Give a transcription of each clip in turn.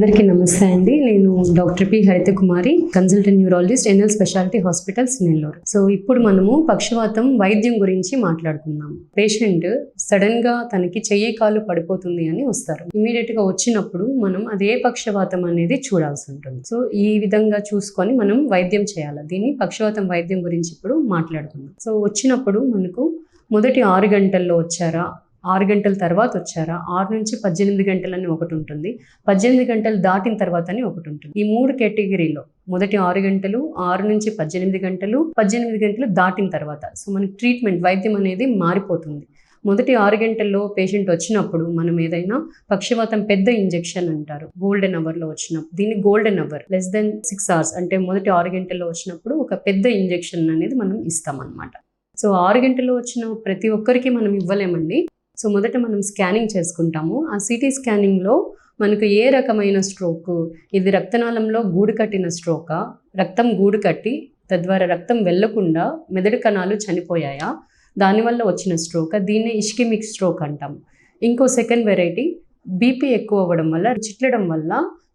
అందరికీ నమస్తే అండి. నేను doctor P Haritha Kumari consultant neurologist NL speciality hospitals Nellore. So ఇప్పుడు మనము పక్షవాతం వైద్యం గురించి మాట్లాడుకుందాం. పేషెంట్ సడన్గా తనకి చెయ్యి కాలు పడిపోతుంది అని వస్తారు. ఇమీడియట్గా వచ్చినప్పుడు మనం అదే పక్షవాతం అనేది చూడాల్సి ఉంటుంది. సో ఈ విధంగా చూసుకొని మనం వైద్యం చేయాలి. దీన్ని పక్షవాతం వైద్యం గురించి ఇప్పుడు మాట్లాడుకుందాం. సో వచ్చినప్పుడు మనకు మొదటి ఆరు గంటల్లో వచ్చారా? ఆరు గంటల తర్వాత వచ్చారా. ఆరు నుంచి పద్దెనిమిది గంటలని ఒకటి ఉంటుంది. పద్దెనిమిది గంటలు దాటిన తర్వాత అని ఒకటి ఉంటుంది. ఈ మూడు కేటగిరీలో మొదటి ఆరు గంటలు ఆరు నుంచి పద్దెనిమిది గంటలు పద్దెనిమిది గంటలు దాటిన తర్వాత. సో మనకి ట్రీట్మెంట్ వైద్యం అనేది మారిపోతుంది. మొదటి ఆరు గంటల్లో పేషెంట్ వచ్చినప్పుడు మనం ఏదైనా పక్షవాతం పెద్ద ఇంజెక్షన్ అంటారు. గోల్డెన్ అవర్లో వచ్చినప్పుడు దీన్ని golden hour less than six hours అంటే మొదటి ఆరు గంటల్లో వచ్చినప్పుడు ఒక పెద్ద ఇంజెక్షన్ అనేది మనం ఇస్తామన్నమాట. సో ఆరు గంటల్లో వచ్చిన ప్రతి ఒక్కరికి మనం ఇవ్వలేమండి. సో మొదట మనం స్కానింగ్ చేసుకుంటాము. ఆ సిటీ స్కానింగ్లో మనకు ఏ రకమైన స్ట్రోక్ ఇది రక్తనాళంలో గూడు కట్టిన స్ట్రోకా రక్తం గూడు కట్టి తద్వారా రక్తం వెళ్ళకుండా మెదడు కణాలు చనిపోయాయా దానివల్ల వచ్చిన స్ట్రోక్ దీన్నే ఇష్కిమిక్ స్ట్రోక్ అంటాం. ఇంకో సెకండ్ వెరైటీ బీపీ ఎక్కువ అవ్వడం వల్ల చిట్లడం వల్ల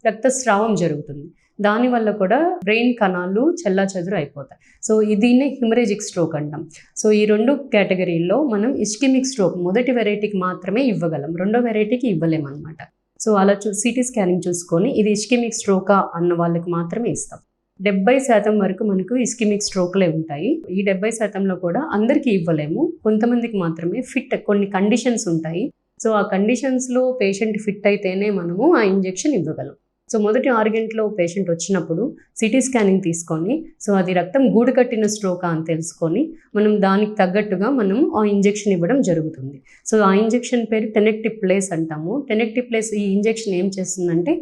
రక్తస్రావం జరుగుతుంది. దానివల్ల కూడా బ్రెయిన్ కణాలు చెల్లా చెదురు అయిపోతాయి. సో దీన్నే హిమరేజిక్ స్ట్రోక్ అంటాం. సో ఈ రెండు కేటగిరీల్లో మనం ఇస్కిమిక్ స్ట్రోక్ మొదటి వెరైటీకి మాత్రమే ఇవ్వగలం. రెండో వెరైటీకి ఇవ్వలేమన్నమాట. సో అలా చూ సిటీ స్కానింగ్ చూసుకొని ఇది ఇస్కిమిక్ స్ట్రోకా అన్న వాళ్ళకి మాత్రమే ఇస్తాం. డెబ్బై శాతం వరకు మనకు ఇస్కిమిక్ స్ట్రోక్లే ఉంటాయి. ఈ డెబ్బై శాతంలో కూడా అందరికీ ఇవ్వలేము. కొంతమందికి మాత్రమే ఫిట్ కొన్ని కండిషన్స్ ఉంటాయి. సో ఆ కండిషన్స్లో పేషెంట్ ఫిట్ అయితేనే మనము ఆ ఇంజెక్షన్ ఇవ్వగలం. సో మొదటి ఆర్గెంట్లో పేషెంట్ వచ్చినప్పుడు సిటీ స్కానింగ్ తీసుకొని సో అది రక్తం గూడు కట్టిన స్ట్రోకా అని తెలుసుకొని మనం దానికి తగ్గట్టుగా మనం ఆ ఇంజెక్షన్ ఇవ్వడం జరుగుతుంది. సో ఆ ఇంజెక్షన్ పేరు టెనెక్టివ్ ప్లేస్ అంటాము. టెనెక్టివ్ ప్లేస్ ఈ ఇంజెక్షన్ ఏం చేస్తుందంటే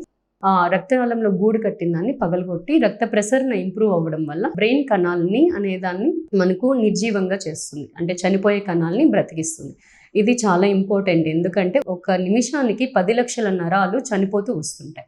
ఆ రక్తనాళంలో గూడు కట్టిందాన్ని పగలగొట్టి రక్త ప్రసరణ ఇంప్రూవ్ అవ్వడం వల్ల బ్రెయిన్ కణాలని అనేదాన్ని మనకు నిర్జీవంగా చేస్తుంది. అంటే చనిపోయే కణాలని బ్రతికిస్తుంది. ఇది చాలా ఇంపార్టెంట్. ఎందుకంటే ఒక నిమిషానికి పది లక్షల నరాలు చనిపోతూ వస్తుంటాయి.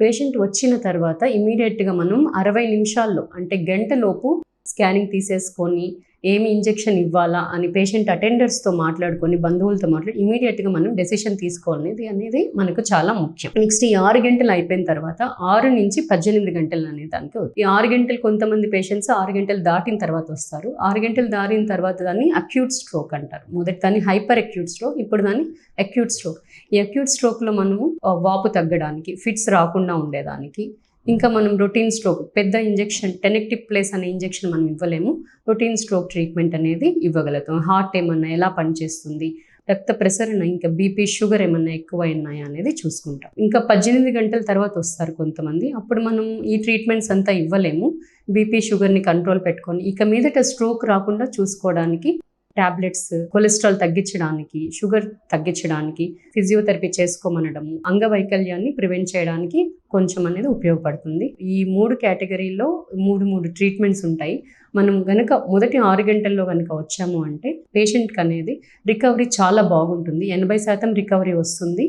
పేషెంట్ వచ్చిన తర్వాత ఇమీడియట్గా మనం అరవై నిమిషాల్లో అంటే గంటలోపు స్కానింగ్ తీసేసుకొని ఏమి ఇంజెక్షన్ ఇవ్వాలా అని పేషెంట్ అటెండర్స్తో మాట్లాడుకొని బంధువులతో మాట్లాడి ఇమీడియట్గా మనం డెసిషన్ తీసుకోవాలనేది అనేది మనకు చాలా ముఖ్యం. నెక్స్ట్ ఈ ఆరు గంటలు అయిపోయిన తర్వాత ఆరు నుంచి పద్దెనిమిది గంటలు అనే దానికి ఈ ఆరు గంటలు కొంతమంది పేషెంట్స్ ఆరు గంటలు దాటిన తర్వాత వస్తారు. ఆరు గంటలు దాటిన తర్వాత దాన్ని అక్యూట్ స్ట్రోక్ అంటారు. మొదటి దాన్ని హైపర్ అక్యూట్ స్ట్రోక్ ఇప్పుడు దాన్ని అక్యూట్ స్ట్రోక్ ఈ అక్యూట్ స్ట్రోక్లో మనము వాపు తగ్గడానికి ఫిట్స్ రాకుండా ఉండేదానికి ఇంకా మనం రొటీన్ స్ట్రోక్ పెద్ద ఇంజెక్షన్ టెనెక్టివ్ ప్లేస్ అనే ఇంజెక్షన్ మనం ఇవ్వలేము. రొటీన్ స్ట్రోక్ ట్రీట్మెంట్ అనేది ఇవ్వగలుగుతాం. హార్ట్ ఏమన్నా ఎలా పనిచేస్తుంది? రక్త ప్రసరణ ఇంకా బీపీ షుగర్ ఏమన్నా ఎక్కువ ఉన్నాయా అనేది చూసుకుంటాం. ఇంకా పద్దెనిమిది గంటల తర్వాత వస్తారు కొంతమంది. అప్పుడు మనం ఈ ట్రీట్మెంట్స్ అంతా ఇవ్వలేము. బీపీ షుగర్ని కంట్రోల్ పెట్టుకొని ఇక మీదట స్ట్రోక్ రాకుండా చూసుకోవడానికి టాబ్లెట్స్ కొలెస్ట్రాల్ తగ్గించడానికి షుగర్ తగ్గించడానికి ఫిజియోథెరపీ చేసుకోమనడము అంగవైకల్యాన్ని ప్రివెంట్ చేయడానికి కొంచెం అనేది ఉపయోగపడుతుంది. ఈ మూడు కేటగిరీల్లో మూడు మూడు ట్రీట్మెంట్స్ ఉంటాయి. మనం గనక మొదటి ఆరు గంటల్లో కనుక వచ్చాము అంటే పేషెంట్కి అనేది రికవరీ చాలా బాగుంటుంది. ఎనభై శాతం రికవరీ వస్తుంది.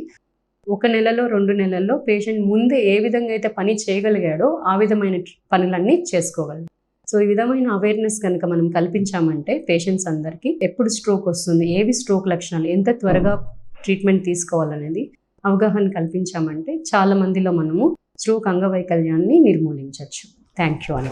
ఒక నెలలో రెండు నెలల్లో పేషెంట్ ముందే ఏ విధంగా అయితే పని చేయగలిగాడో ఆ విధమైన పనులన్నీ చేసుకోగలరు సో ఈ విధమైన అవేర్నెస్ కనుక మనం కల్పించామంటే పేషెంట్స్ అందరికీ ఎప్పుడు స్ట్రోక్ వస్తుంది ఏవి స్ట్రోక్ లక్షణాలు ఎంత త్వరగా ట్రీట్మెంట్ తీసుకోవాలనేది అవగాహన కల్పించామంటే చాలా మందిలో మనము స్ట్రోక్ అంగవైకల్యాన్ని నిర్మూలించవచ్చు. థ్యాంక్ యూ అని